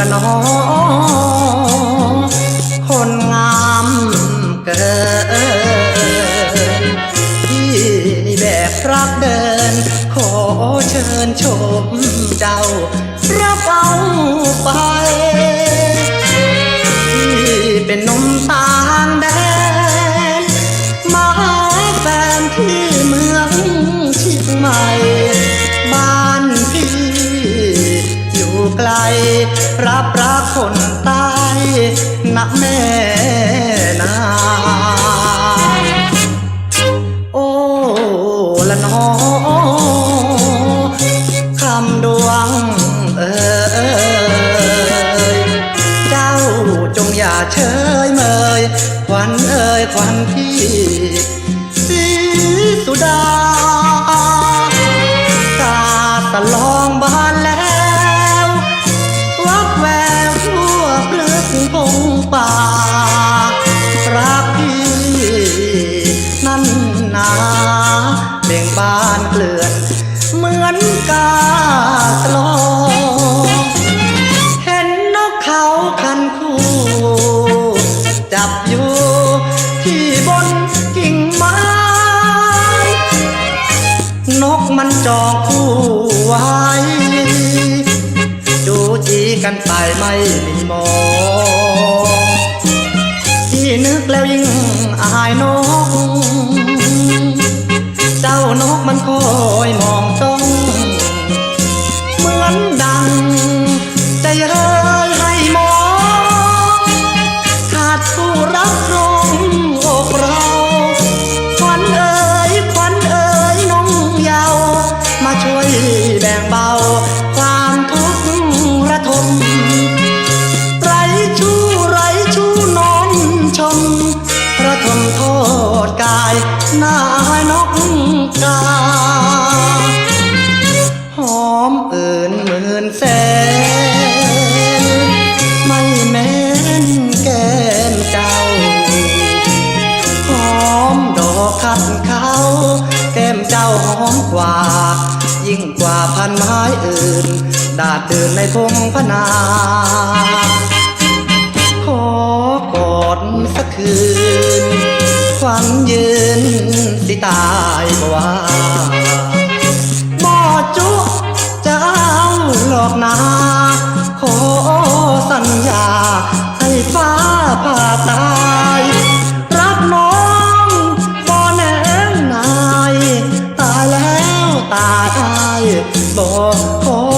ละน้องคนงามเกินที่นี่แบบรักเดิน ขอเชิญชมเจ้ารับเอาไป รับรักคนใต้นะแม่นา โอ้ละนอง กาตลอเห็นนกเขาคันคู่ จับอยู่ที่บนกิ่งไม้ นกมันจองคู่ไว้จูจีกันไปไม่มีมองที่นึกแล้วยิ่งอายนก เจ้านกมันค แก้มเจ้าหอมกว่า ยิ่งกว่าพันไม้อื่น ดาดเดินในพงพนา ขอกอดสักคืนควันยืนสิตายบ่ว่าบ่จุจะเอาหลอกนาาได้บ่ขอ